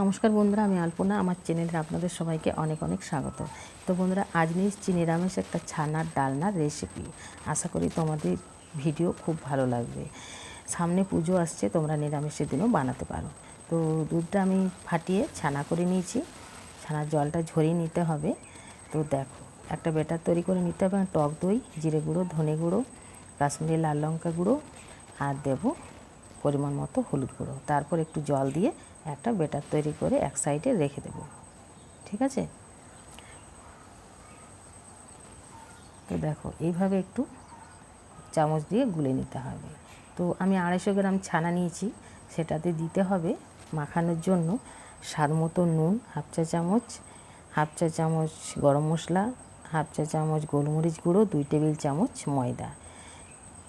নমস্কার বন্ধুরা, আমি আলপনা। আমার চ্যানেলে আপনাদের সবাইকে অনেক অনেক স্বাগত। তো বন্ধুরা, আজ নিয়েছি নিরামিষ একটা ছানার ডালনার রেসিপি আশা করি তোমাদের ভিডিও খুব ভালো লাগবে। সামনে পুজো আসছে, তোমরা নিরামিষের দিনও বানাতে পারো। তো দুধটা আমি ফাটিয়ে ছানা করে নিয়েছি। ছানার জলটা ঝরিয়ে নিতে হবে। তো দেখো, একটা বেটার তৈরি করে নিতে হবে। টক দই, জিরে গুঁড়ো, ধনে গুঁড়ো, কাশ্মীরি লাল লঙ্কা গুঁড়ো আর দেবো পরিমাণ মতো হলুদ গুঁড়ো। তারপর একটু জল দিয়ে একটা বেটার তৈরি করে এক সাইডে রেখে দেব। ঠিক আছে? তো দেখো, এইভাবে একটু চামচ দিয়ে গুলে নিতে হবে। তো আমি আড়াইশো গ্রাম ছানা নিয়েছি, সেটাতে দিতে হবে মাখানোর জন্য স্বাদ মতো নুন, হাফ চা চামচ, হাফ চা চামচ গরম মশলা, হাফ চা চামচ গোলমরিচ গুঁড়ো, দুই টেবিল চামচ ময়দা।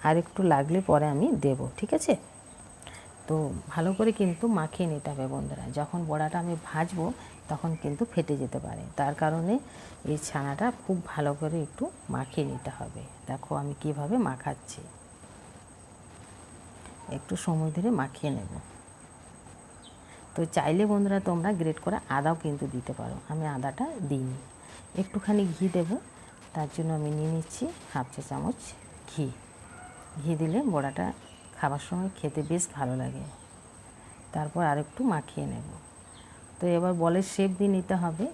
আর একটু লাগলে পরে আমি দেব, ঠিক আছে? তো ভালো করে কিন্তু মাখিয়ে নিতে হবে বন্ধুরা। যখন বড়াটা আমি ভাজবো, তখন কিন্তু ফেটে যেতে পারে। তার কারণে এই ছানাটা খুব ভালো করে একটু মাখিয়ে নিতে হবে। দেখো আমি কীভাবে মাখাচ্ছি। একটু সময় ধরে মাখিয়ে নেব। তো চাইলে বন্ধুরা তোমরা গ্রেট করা আদাও কিন্তু দিতে পারো। আমি আদাটা দিইনি। একটুখানি ঘি দেব। তার জন্য আমি নিয়ে নিচ্ছি হাফ চা চামচ ঘি। ঘি দিলে বড়াটা খাবার সময় খেতে বেশ ভালো লাগে। তারপর আর একটু মাখিয়ে নেব। তো এবার বলের শেপ দিয়ে নিতে হবে।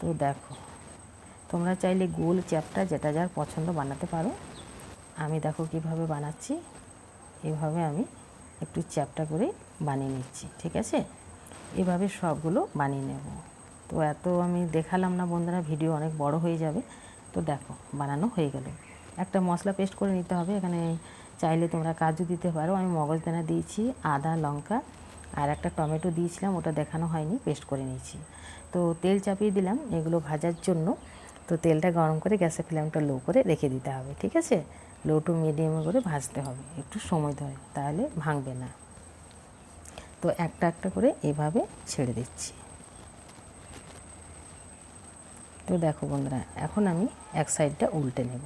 তো দেখো, তোমরা চাইলে গোল চ্যাপটা যেটা যার পছন্দ বানাতে পারো। আমি দেখো কীভাবে বানাচ্ছি। এভাবে আমি একটু চ্যাপটা করে বানিয়ে নিচ্ছি, ঠিক আছে? এভাবে সবগুলো বানিয়ে নেব। তো এত আমি দেখালাম না বন্ধুরা, ভিডিও অনেক বড় হয়ে যাবে। তো দেখো, বানানো হয়ে গেল। একটা মশলা পেস্ট করে নিতে হবে। এখানে চাইলে তোমরা কাজু দিতে পারো। আমি মগজদানা দিয়েছি, আদা, লঙ্কা আর একটা টমেটো দিয়েছিলাম, ওটা দেখানো হয়নি পেস্ট করে নিয়েছি। তো তেল চাপিয়ে দিলাম, এগুলো ভাজার জন্য। তো তেলটা গরম করে গ্যাসের ফ্লেমটা লো করে রেখে দিতে হবে, ঠিক আছে? লো টু মিডিয়ামে করে ভাজতে হবে, একটু সময় ধরে, তাহলে ভাঙবে না। তো একটা একটা করে এভাবে ছেড়ে দিচ্ছি। তো দেখো বন্ধুরা, এখন আমি এক সাইডটা উল্টে নেব।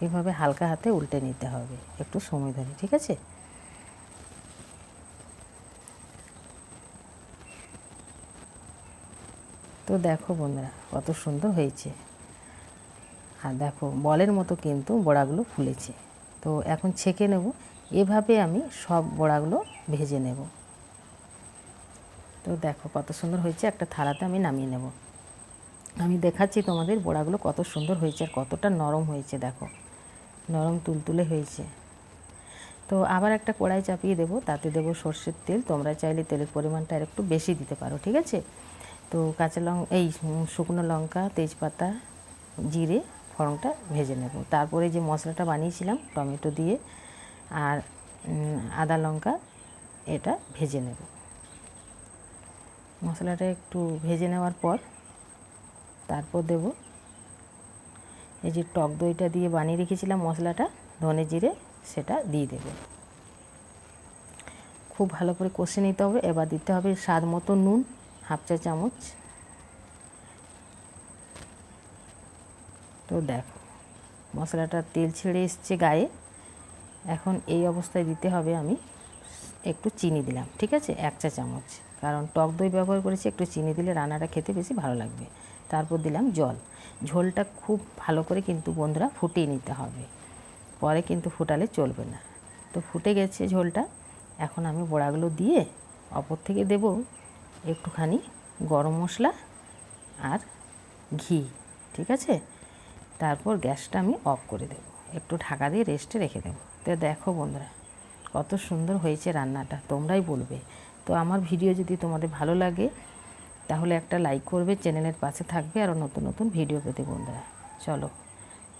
এভাবে হালকা হাতে উল্টে নিতে হবে। একটু সময় ধরে, ঠিক আছে? তো দেখো বন্ধুরা, কত সুন্দর হয়েছে। আর দেখো, বলের মতো কিন্তু বড়াগুলো ফুলেছে। তো এখন ছেঁকে নেব। এভাবে আমি সব বড়াগুলো ভেজে নেব। তো দেখো, কত সুন্দর হয়েছে। একটা থালাতে আমি নামিয়ে নেব। আমি দেখাচ্ছি তোমাদের বড়াগুলো কত সুন্দর হয়েছে আর কতটা নরম হয়েছে, দেখো। নরম তুলতুলে হয়েছে। তো আবার একটা কড়াই চাপিয়ে দেবো, তাতে দেবো সর্ষের তেল। তোমরা চাইলে তেলের পরিমাণটা আর একটু বেশি দিতে পারো, ঠিক আছে? তো কাঁচা লঙ্কা এই শুকনো লঙ্কা, তেজপাতা, জিরে ফড়ংটা ভেজে নেব। তারপরে যে মশলাটা বানিয়েছিলাম, টমেটো দিয়ে আর আদা লঙ্কা, এটা ভেজে নেব। মশলাটা একটু ভেজে নেওয়ার পর তারপর দেব এই যে টক দইটা দিয়ে বানিয়ে রেখেছিলাম মশলাটা, ধনে জিরে সেটা দিয়ে দেব। খুব ভালো করে কষে নিতে হবে, এবার দিতে হবে স্বাদ মতো নুন, হাফ চা চামচ। তো দেখো, মশলাটা তেল ছেড়ে এসছে গায়ে, এখন এই অবস্থায় দিতে হবে আমি একটু চিনি দিলাম, ঠিক আছে? এক চা চামচ, কারণ টক দই ব্যবহার করেছি, একটু চিনি দিলে রান্নাটা খেতে বেশি ভালো লাগবে। তারপর দিলাম জল। ঝোলটা খুব ভালো করে কিন্তু বন্ধুরা ফুটিয়ে নিতে হবে। পরে কিন্তু ফুটালে চলবে না। তো ফুটে গেছে ঝোলটা। এখন আমি বড়াগুলো দিয়ে অপর থেকে দেব একটুখানি গরম মশলা আর ঘি, ঠিক আছে? তারপর গ্যাসটা আমি অফ করে দেব। একটু ঢাকা দিয়ে রেস্টে রেখে দেবো। তো দেখো বন্ধুরা, কত সুন্দর হয়েছে রান্নাটা। তোমরাই বলবে। তো আমার ভিডিও যদি তোমাদের ভালো লাগে তাহলে একটা লাইক করবে চ্যানেলের পাশে থাকবে আরও নতুন নতুন ভিডিও পেতে বন্ধুরা। চলো,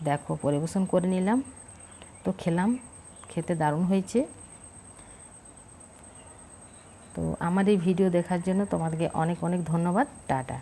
দেখো, পরিবেশন করে নিলাম। তো খেলাম, খেতে দারুণ হয়েছে। তো আমার এই ভিডিও দেখার জন্য তোমাদেরকে অনেক অনেক ধন্যবাদ। টাটা।